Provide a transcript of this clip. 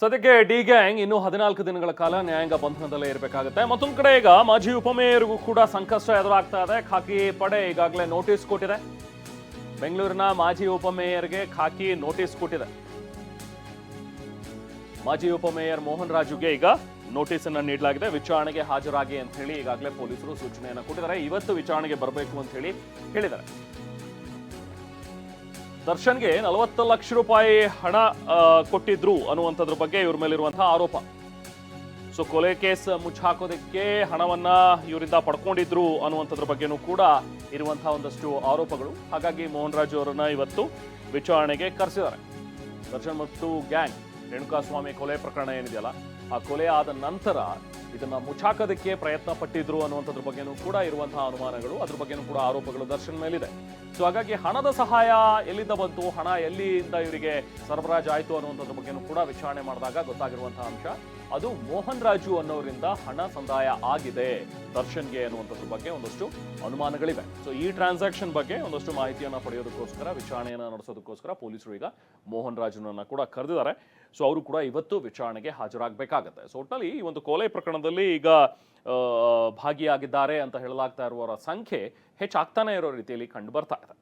ಸದ್ಯಕ್ಕೆ D gang ಇನ್ನು ಹದಿನಾಲ್ಕು ದಿನಗಳ ಕಾಲ ನ್ಯಾಯಾಂಗ ಬಂಧನದಲ್ಲೇ ಇರಬೇಕಾಗುತ್ತೆ. ಮತ್ತೊಂದು ಕಡೆ ಈಗ ಮಾಜಿ ಉಪಮೇಯರ್ಗೂ ಕೂಡ ಸಂಕಷ್ಟ ಎದುರಾಗ್ತಾ ಇದೆ. ಖಾಕಿ ಪಡೆ ಈಗಾಗಲೇ ನೋಟಿಸ್ ಕೊಟ್ಟಿದೆ. ಬೆಂಗಳೂರಿನ ಮಾಜಿ ಉಪಮೇಯರ್ಗೆ ಖಾಕಿ ನೋಟಿಸ್ ಕೊಟ್ಟಿದೆ. ಮಾಜಿ ಉಪಮೇಯರ್ ಮೋಹನ್ ರಾಜುಗೆ ಈಗ ನೋಟಿಸ್ ಅನ್ನ ನೀಡಲಾಗಿದೆ. ವಿಚಾರಣೆಗೆ ಹಾಜರಾಗಿ ಅಂತ ಹೇಳಿ ಈಗಾಗಲೇ ಪೊಲೀಸರು ಸೂಚನೆಯನ್ನು ಕೊಟ್ಟಿದ್ದಾರೆ. ಇವತ್ತು ವಿಚಾರಣೆಗೆ ಬರಬೇಕು ಅಂತ ಹೇಳಿ ಹೇಳಿದ್ದಾರೆ. ದರ್ಶನ್ಗೆ ನಲವತ್ತು ಲಕ್ಷ ರೂಪಾಯಿ ಹಣ ಕೊಟ್ಟಿದ್ರು ಅನ್ನುವಂಥದ್ರ ಬಗ್ಗೆ ಇವ್ರ ಮೇಲಿರುವಂತಹ ಆರೋಪ. ಸೊ ಕೊಲೆ ಕೇಸ್ ಮುಚ್ಚಾಕೋದಕ್ಕೆ ಹಣವನ್ನ ಇವರಿಂದ ಪಡ್ಕೊಂಡಿದ್ರು ಅನ್ನುವಂಥದ್ರ ಬಗ್ಗೆನೂ ಕೂಡ ಇರುವಂತಹ ಒಂದಷ್ಟು ಆರೋಪಗಳು. ಹಾಗಾಗಿ ಮೋಹನ್ ರಾಜು ಅವರನ್ನ ಇವತ್ತು ವಿಚಾರಣೆಗೆ ಕರೆಸಿದ್ದಾರೆ. ದರ್ಶನ್ ಮತ್ತು ಗ್ಯಾಂಗ್, ರೇಣುಕಾಸ್ವಾಮಿ ಕೊಲೆ ಪ್ರಕರಣ ಏನಿದೆಯಲ್ಲ, ಆ ಕೊಲೆ ಆದ ನಂತರ ಇದನ್ನ ಮುಚ್ಚಾಕೋದಕ್ಕೆ ಪ್ರಯತ್ನ ಪಟ್ಟಿದ್ರು ಅನ್ನುವಂಥದ್ರ ಬಗ್ಗೆನೂ ಕೂಡ ಇರುವಂತಹ ಅನುಮಾನಗಳು, ಅದ್ರ ಬಗ್ಗೆನೂ ಕೂಡ ಆರೋಪಗಳು ದರ್ಶನ್ ಮೇಲಿದೆ. ಸೊ ಹಾಗಾಗಿ ಹಣದ ಸಹಾಯ ಎಲ್ಲಿಂದ ಬಂತು, ಹಣ ಎಲ್ಲಿಂದ ಇವರಿಗೆ ಸರಬರಾಜು ಆಯಿತು ಅನ್ನುವಂಥದ್ರ ಬಗ್ಗೆನೂ ಕೂಡ ವಿಚಾರಣೆ ಮಾಡಿದಾಗ ಗೊತ್ತಾಗಿರುವಂತಹ ಅಂಶ. ಅದು ಮೋಹನ್ ರಾಜು ಅನ್ನೋರಿಂದ ಹಣ ಸಂದಾಯ ಆಗಿದೆ. ದರ್ಶನ್ಗೆ ಅನ್ನುವಂಥದ್ರ ಬಗ್ಗೆ ಒಂದಷ್ಟು ಅನುಮಾನಗಳಿವೆ. ಸೊ ಈ ಟ್ರಾನ್ಸಾಕ್ಷನ್ ಬಗ್ಗೆ ಒಂದಷ್ಟು ಮಾಹಿತಿಯನ್ನು ಪಡೆಯೋದಕ್ಕೋಸ್ಕರ, ವಿಚಾರಣೆಯನ್ನು ನಡೆಸೋದಕ್ಕೋಸ್ಕರ ಪೊಲೀಸರು ಈಗ ಮೋಹನ್ ರಾಜುನನ್ನು ಕೂಡ ಕರೆದಿದ್ದಾರೆ. ಸೊ ಅವರು ಕೂಡ ಇವತ್ತು ವಿಚಾರಣೆಗೆ ಹಾಜರಾಗಬೇಕಾಗತ್ತೆ. ಸೊ ಒಟ್ಟಿನಲ್ಲಿ ಈ ಒಂದು ಕೊಲೆ ಪ್ರಕರಣದಲ್ಲಿ ಈಗ ಭಾಗಿಯಾಗಿದ್ದಾರೆ ಅಂತ ಹೇಳಲಾಗ್ತಾ ಇರುವವರ ಸಂಖ್ಯೆ ಹೆಚ್ಚಾಗ್ತಾನೆ ಇರೋ ರೀತಿಯಲ್ಲಿ ಕಂಡು ಬರ್ತಾ ಇದೆ.